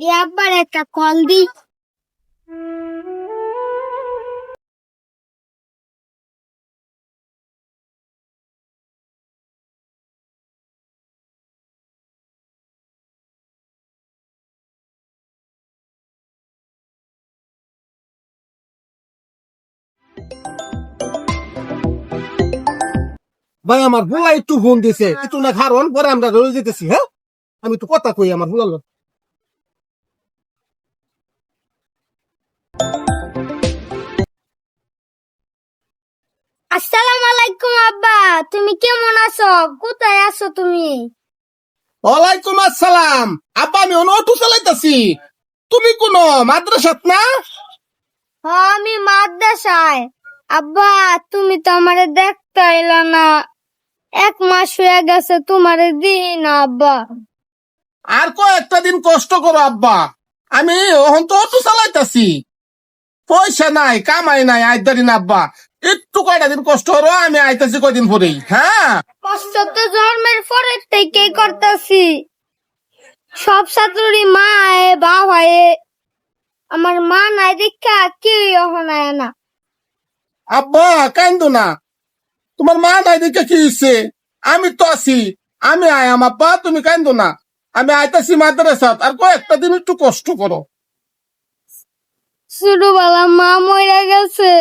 দিয়ে একটা কল দি ভাই, আমার ভোলা একটু ফোন দিছে। একটু না খারণ, পরে আমরা রয়ে যেতেছি হ্যাঁ? আমি তো কথা কই আমার ভোলা আসসালামু আলাইকুম আব্বা। তুমি কেমন আছো? কোথায় আছো তুমি? ওয়ালাইকুম আসসালাম। আব্বা আমি অটো চালাইতাছি। তুমি কোন মাদ্রাসাত না? আমি মাদ্রাসায়। আব্বা তুমি তো আমারে দেখতে এলো না। এক মাস হয়ে গেছে তোমারে দিই না আব্বা। আর কয়েকটা দিন কষ্ট করো আব্বা। আমি ওহন তো অটো চালাইতাছি। পয়সা নাই কামাই নাই আইদারি না আব্বা। একটু কয়টা দিন কষ্ট করো আমি আইতাছি কয়দিন পরেই হ্যাঁ? কষ্ট তো জন্মের পরের থেকেই করতেছি। সব ছাত্রই মা আয়ে বাপ আয়ে আমার মা নাই দেখা কেউ না। আব্বা কান্দো না। তোমার মা নাই দেখে কি হইছে? আমি তো আছি আমি আয়াম আব্বা তুমি কান্দো না। আমি আইতাছি মাদ্রাসাত আর কয়েকটা দিন একটু কষ্ট করো। ছোটবেলা মা মরে গেছে।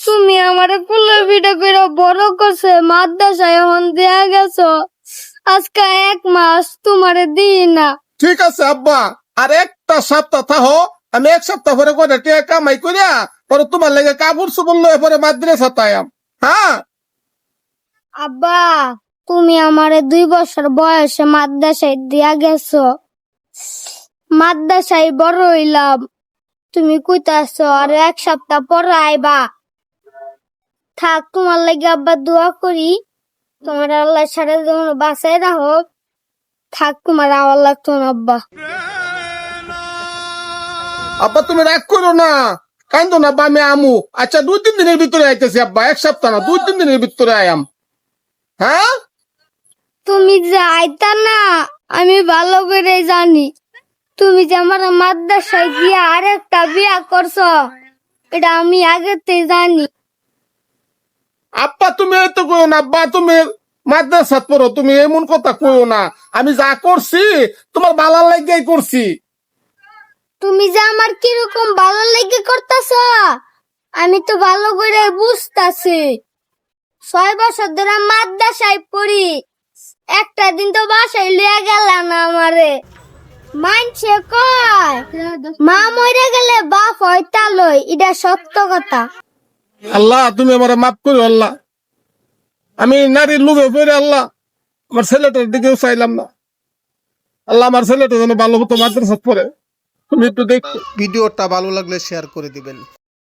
তুমি আমার কুলে পিঠে করে বড় করছে মাদ্রাসায় এখন দেয়া গেছো। আজকে এক মাস তোমারে দিই না। ঠিক আছে আব্বা। আর একটা সপ্তাহ থাহো আমি এক সপ্তাহ পরে করে টিয়া কামাই করিয়া পরে তোমার লেগে কাপড় চোপড় লয়ে পরে মাদ্রাসা আয়াম হ্যাঁ? আব্বা তুমি আমারে দুই বছর বয়সে মাদ্রাসায় দিয়া গেছো। মাদ্রাসায় বড় হইলাম। তুমি কইতাছো আর এক সপ্তাহ পরে আইবা। থাক তোমার লাগে আব্বা দোয়া করি। তোমার আল্লাহ সারা যেমন বাঁচাই রাখো থাক তোমার আওয়ার লাগতো না আব্বা। আব্বা তুমি রাগ করো না। কান্দো না আব্বা আমি আমু। আচ্ছা দুই তিন দিনের ভিতরে আইতেছি আব্বা এক সপ্তাহ না দুই তিন দিনের ভিতরে আয়াম। হ্যাঁ? তুমি যে আইতা না আমি ভালো করে জানি। তুমি যে আমার মাদ্রাসায় গিয়ে আরেকটা বিয়া করছ এটা আমি আগেতে জানি। আব্বা, তুমি তো কইও না, আব্বা, তুমি মাদ্রাসাত পড়ো, তুমি এমন কথা কইও না। আমি যা করছি, তোমার ভালো লাগিয়াই করছি। তুমি যে আমার কীরকম ভালো লেগে করতেছ, আমি তো ভালো করে বুঝতাছি। ছয় বছর ধরে মাদ্রাসায় পড়ি, একটা দিন তো বাসায় লিয়ে গেল না আমারে। মানছে কয়, মা মরে গেলে বাপ হয় তালই, এটা সত্য কথা। আল্লাহ, তুমি আমার মাফ করো আল্লাহ। আমি নারীর লোভে পড়ে আল্লাহ, আমার ছেলেটার দিকেও চাইলাম না। আল্লাহ আমার ছেলেটা যেন ভালো হতো মাদ্রাসা পড়ে। তুমি একটু দেখো। ভিডিওটা ভালো লাগলে শেয়ার করে দিবেন।